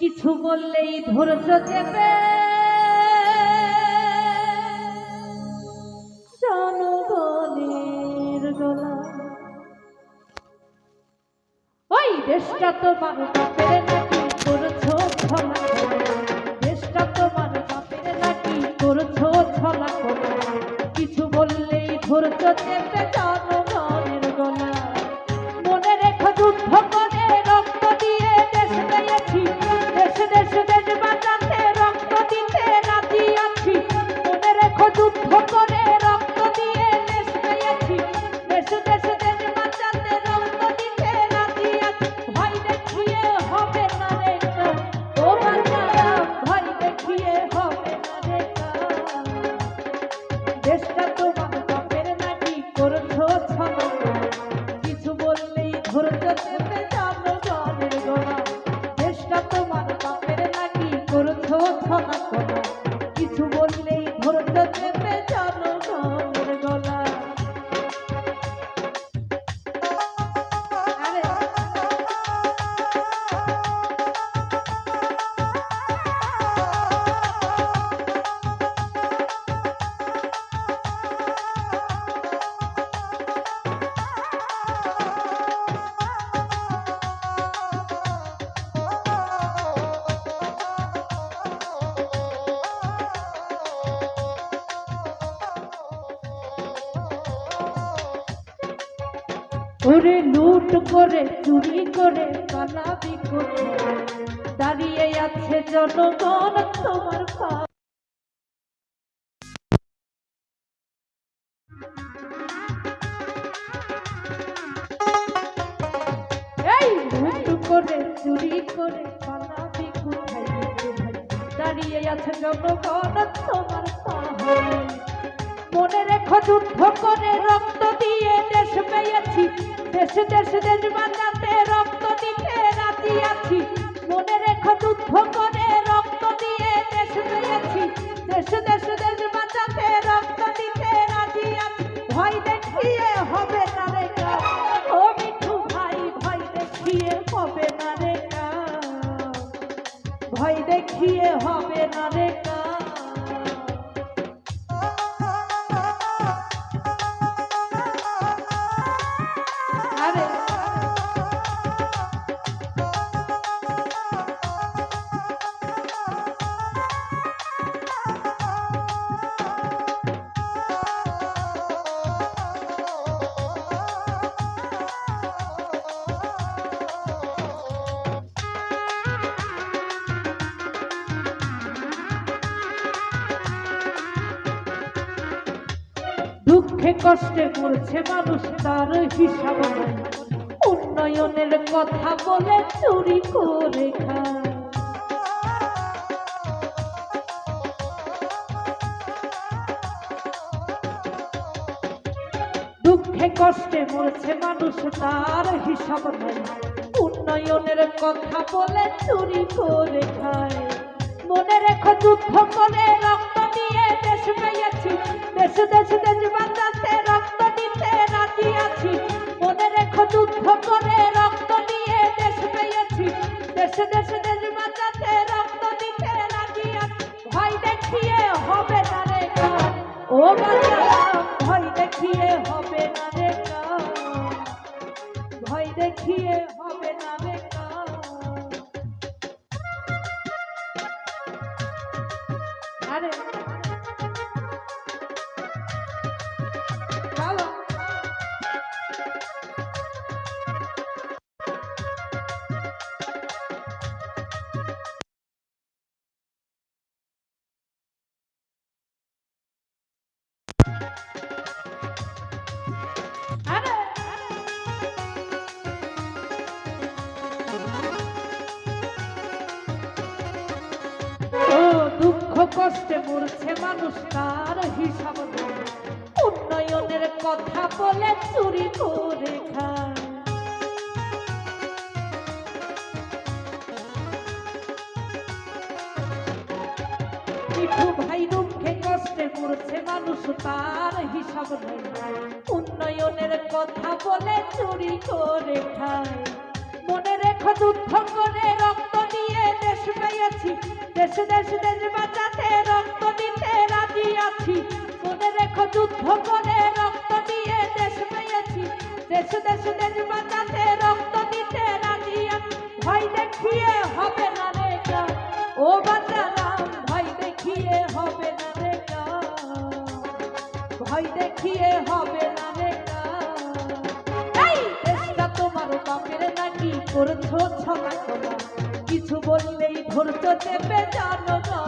কিছু বললেই ধৈর্য চেপে। জনগণের গলা ওই দেশটা তোমার বাপের নাকি করছ ছলা দেশটা তোমার বাপের নাকি করছ ছলা কিছু বললেই ধৈর্য চেপে দেশ দেশ দেশ ওরে লুট করে, চুরি করে, পালাবি কোথায়? দাঁড়িয়ে আছে জনগণ তোমার পা করে, চুরি করে, পালাবি কোথায়? দাঁড়িয়ে আছে জনগণ তোমার পাহাড় মনে রেখো যুদ্ধ করে রক্ত দিয়ে দেশ পেয়েছি। দেশ দেশ দেশ বাঁচাতে রক্ত দিতে রাজি আছি। মনে রেখো যুদ্ধ করে রক্ত দিয়ে দেশ পেয়েছি। দেশ দেশ দেশ বাঁচাতে রক্ত দিতে রাজি আছি। ভয় দেখিয়ে হবে না রে ও মিঠু ভাই, ভয় দেখিয়ে হবে না রে ভয় দেখিয়ে হবে না রে কাজ। দুঃখে কষ্টে মরছে মানুষ, তার হিসাব নাই। উন্নয়নের কথা বলে চুরি করে খায়। দুঃখে কষ্টে মরছে মানুষ, তার হিসাব নাই। উন্নয়নের কথা বলে চুরি করে খায়। মনে রেখো যুদ্ধ করে রক্ত দিয়ে দেশ পেয়েছি দেশ দেশ দেশ বাঁচাতে রক্ত দিতে রাজি আছি মনে রেখো যুদ্ধ করে রক্ত দিয়ে দেশ পেয়েছি দেশ দেশ দেশ বাঁচাতে রক্ত দিতে রাজি আছি ভয় দেখিয়ে হবে না রে। ও বাচ্চারা ভয় দেখিয়ে হবে না রে। ভয় দেখিয়ে দুঃখ কষ্টে মরছে মানুষ তার হিসাব। উন্নয়নের কথা বলে চুরি করে খায় মিঠু দুঃখে মরছে মানুষ তার হিসাব নেই উন্নয়নের কথা বলে চুরি করে খায়। মনে রেখো যুদ্ধ করে রক্ত দিয়ে দেশ পেয়েছি। দেশ দেশ দেশ বাঁচাতে রক্ত দিতে রাজি আছি। মনে রেখো যুদ্ধ করে রক্ত দিয়ে দেশ পেয়েছি। দেশ দেশ ভয় দেখিয়ে হবে না রে দেশটা তোমার বাপের নাকি করছ ছলা কিছু বললেই ধরছো চেপে জানো দেশটা